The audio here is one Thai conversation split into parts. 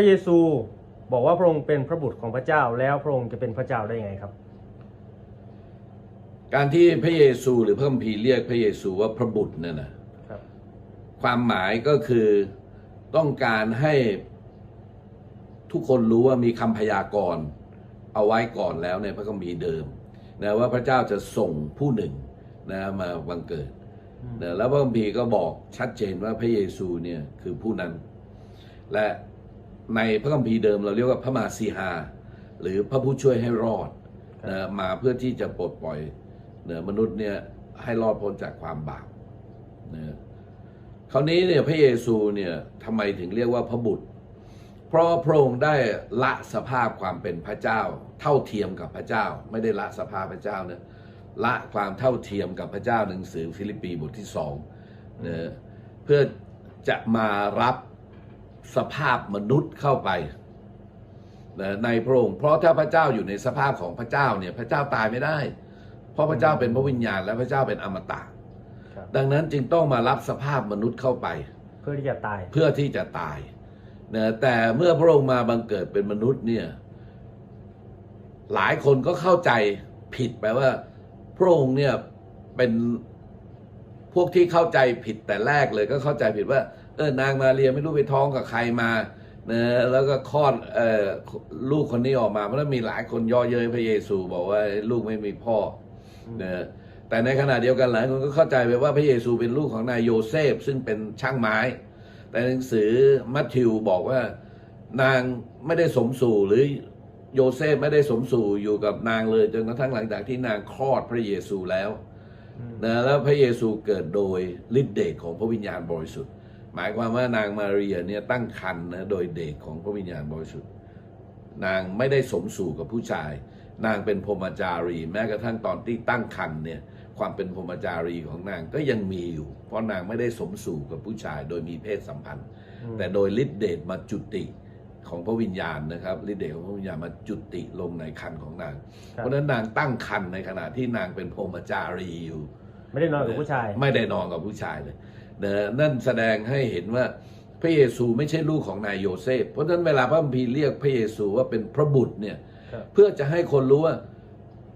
พระเยซูบอกว่าพระองค์เป็นพระบุตรของพระเจ้าแล้วพระองค์จะเป็นพระเจ้าได้ยังไงครับ การที่พระเยซูหรือพระคัมภีร์เรียกพระเยซูว่าพระบุตรเนี่ยนะครับ ความหมายก็คือต้องการให้ทุกคนรู้ว่ามีคำพยากรณ์เอาไว้ก่อนแล้วในพระคัมภีร์เดิมนะว่าพระเจ้าจะส่งผู้หนึ่งนะมาบังเกิดนะแล้วพระคัมภีร์ก็บอกชัดเจนว่าพระเยซูเนี่ยคือผู้นั้น และ ในพระคัมภีร์เดิมเราเรียกว่าพระมาซีฮาหรือพระผู้ช่วยให้รอดนะมาเพื่อที่จะปลดปล่อยเนะมนุษย์เนี่ยให้รอดพ้นจากความบาปนะคราวนี้เนี่ยพระเยซูเนี่ยทำไมถึงเรียกว่าพระบุตร เพราะพระองค์ได้ละสภาพความเป็นพระเจ้า เท่าเทียมกับพระเจ้า ไม่ได้ละสภาพพระเจ้านะละความเท่าเทียมกับพระเจ้าหนังสือฟิลิปปีบทที่สองนะเพื่อจะมารับ สภาพมนุษย์เข้าไปนะในพระองค์เพราะถ้าพระเจ้าอยู่ในสภาพของพระเจ้าเนี่ยพระเจ้าตายไม่ได้ เพราะพระเจ้าเป็นพระวิญญาณและพระเจ้าเป็นอมตะครับดังนั้นจึงต้องมารับสภาพมนุษย์เข้าไป เพื่อที่จะตายเพื่อที่จะตายนะแต่เมื่อพระองค์มาบังเกิดเป็นมนุษย์เนี่ย หลายคนก็เข้าใจผิดไปว่า พระองค์เนี่ยเป็นพวกที่เข้าใจผิดแต่แรกเลยก็เข้าใจผิดว่า เออนางมาเรียไม่รู้ไปท้องกับใครมานะแล้วก็คลอดเอ่อลูกคนนี้ออกมา เพราะฉะนั้นมีหลายคนย่อเย้ยพระเยซู บอกว่าลูกไม่มีพ่อนะแต่ในขณะเดียวกันหลายคนก็เข้าใจไปว่าพระเยซูเป็นลูกของนายโยเซฟ ซึ่งเป็นช่างไม้ แต่หนังสือมัทธิวบอกว่านางไม่ได้สมสู่หรือโยเซฟไม่ได้สมสู่อยู่กับนางเลยจนกระทั่งหลังจากที่นางคลอดพระเยซูแล้วนะแล้วพระเยซูเกิดโดยฤทธิเดชของพระวิญญาณบริสุทธิ์ หมายความว่านางมาเรียเนี่ยตั้งครรภ์นะโดยเดชของพระวิญญาณบริสุทธิ์นางไม่ได้สมสู่กับผู้ชาย นางเป็นพรหมจารี แม้กระทั่งตอนที่ตั้งครรภ์เนี่ยความเป็นพรหมจารีของนางก็ยังมีอยู่ เพราะนางไม่ได้สมสู่กับผู้ชาย โดยมีเพศสัมพันธ์ แต่โดยฤทธิเดชมาจุติของพระวิญญาณนะครับฤทธิเดชของพระวิญญาณมาจุติลงในคันของนางครับเพราะฉะนั้นนางตั้งคันในขณะที่นางเป็นพรหมจารีอยู่ ไม่ได้นอนกับผู้ชาย ไม่ได้นอนกับผู้ชายเลย นะนั่นแสดงให้เห็นว่าพระเยซูไม่ใช่ลูกของนายโยเซฟ เพราะฉะนั้นเวลาพระคัมภีร์เรียกพระเยซูว่าเป็นพระบุตรเนี่ยครับเพื่อจะให้คนรู้ว่า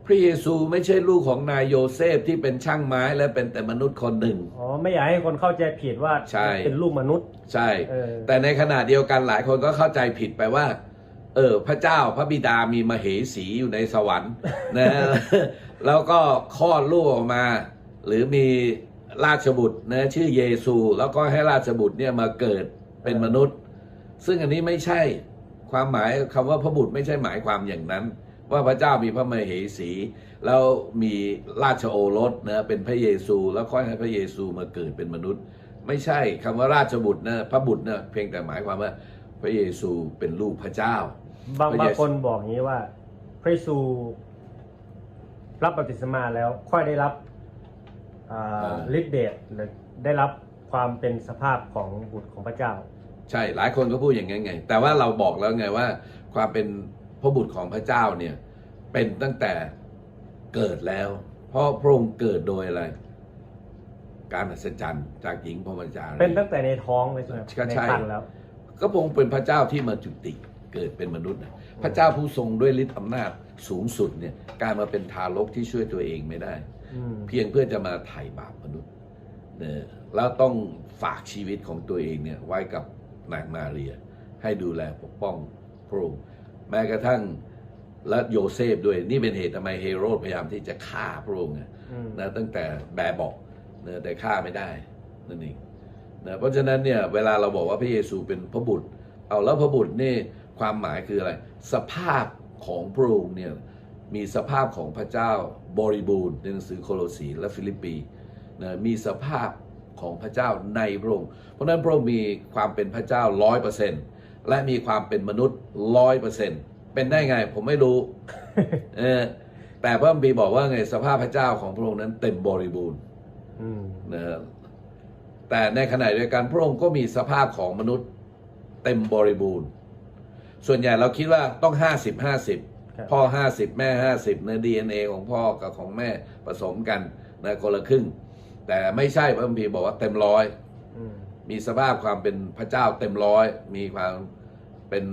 พระเยซูไม่ใช่ลูกของนายโยเซฟที่เป็นช่างไม้และเป็นแต่มนุษย์คนหนึ่งอ๋อไม่อยากให้คนเข้าใจผิดว่าใช่เป็นลูกมนุษย์ ใช่เออแต่ในขณะเดียวกันหลายคนก็เข้าใจผิดไปว่าเออพระเจ้าพระบิดามีมเหสีอยู่ในสวรรค์นะแล้วก็คลอดลูกออกมา หรือมี ราชบุตรนะชื่อเยซู แล้วก็ให้ราชบุตรเนี่ยมาเกิดเป็นมนุษย์ ซึ่งอันนี้ไม่ใช่ความหมายคำว่าพระบุตรไม่ใช่หมายความอย่างนั้น ว่าพระเจ้ามีพระมเหสี แล้วมีราชโอรสนะเป็นพระเยซู แล้วค่อยให้พระเยซูมาเกิดเป็นมนุษย์ ไม่ใช่คำว่าราชบุตรนะพระบุตรนะเพียงแต่หมายความว่าพระเยซูเป็นลูกพระเจ้า บางบางคนบอกงี้ว่า พระเยซูรับบัพติศมาแล้วค่อยได้รับ ฤทธิเดชหรือได้รับความเป็นสภาพของบุตรของพระเจ้า ใช่หลายคนก็พูดอย่างนั้นไง แต่ว่าเราบอกแล้วไงว่า ความเป็นพระบุตรของพระเจ้าเนี่ยเป็นตั้งแต่เกิดแล้ว เพราะพระองค์เกิดโดยอะไรการอัศจรรย์จากหญิงพรหมจารีเป็นตั้งแต่ในท้องเลยใช่ไหมก็ในใช่ครรภ์แล้วก็พระองค์เป็นพระเจ้าที่มาจุติเกิดเป็นมนุษย์นะพระเจ้าผู้ทรงด้วยฤทธิ์อำนาจสูงสุดเนี่ยกลารมาเป็นทารกที่ช่วยตัวเองไม่ได้อืม เพียงเพื่อจะมาไถ่บาปมนุษย์เนี่ยแล้วต้องฝากชีวิตของตัวเองเนี่ยไว้กับนางมาเรีย ให้ดูแลปกป้องพระองค์แม้กระทั่งและโยเซฟด้วยนี่เป็นเหตุทำไมเฮโรดพยายามที่จะฆ่าพระองค์อะอืมนะตั้งแต่แบบบอกนะแต่ฆ่าไม่ได้นั่นเองนะเพราะฉะนั้นเนี่ยเวลาเราบอกว่าพระเยซูเป็นพระบุตร เอาแล้วพระบุตรนี่ความหมายคืออะไร สภาพของพระองค์เนี่ย มีสภาพของพระเจ้าบริบูรณ์ในหนังสือโคโลสีและฟิลิปปีนะมีสภาพของพระเจ้าในพระองค์ เพราะฉะนั้นพระองค์มีความเป็นพระเจ้าร้อยเปอร์เซ็นต์และมีความเป็นมนุษย์ร้อยเปอร์เซ็นต์เป็นได้ไงผมไม่รู้เออแต่พระคัมภีร์บอกว่าไงสภาพพระเจ้าของพระองค์นั้นเต็มบริบูรณ์อืมนะฮะแต่ในขณะเดียวกันพระองค์ก็มีสภาพของมนุษย์ เต็มบริบูรณ์ ส่วนใหญ่เราคิดว่าต้องห้าสิบห้าสิบ ครับ พ่อห้าสิบแม่ห้าสิบเนื้อดีเอ็นเอของพ่อกับของแม่ผสมกันนะคนละครึ่ง แต่ไม่ใช่พระคัมภีร์บอกว่าเต็มร้อย อืม มีสภาพความเป็นพระเจ้าเต็มร้อย มีความเป็น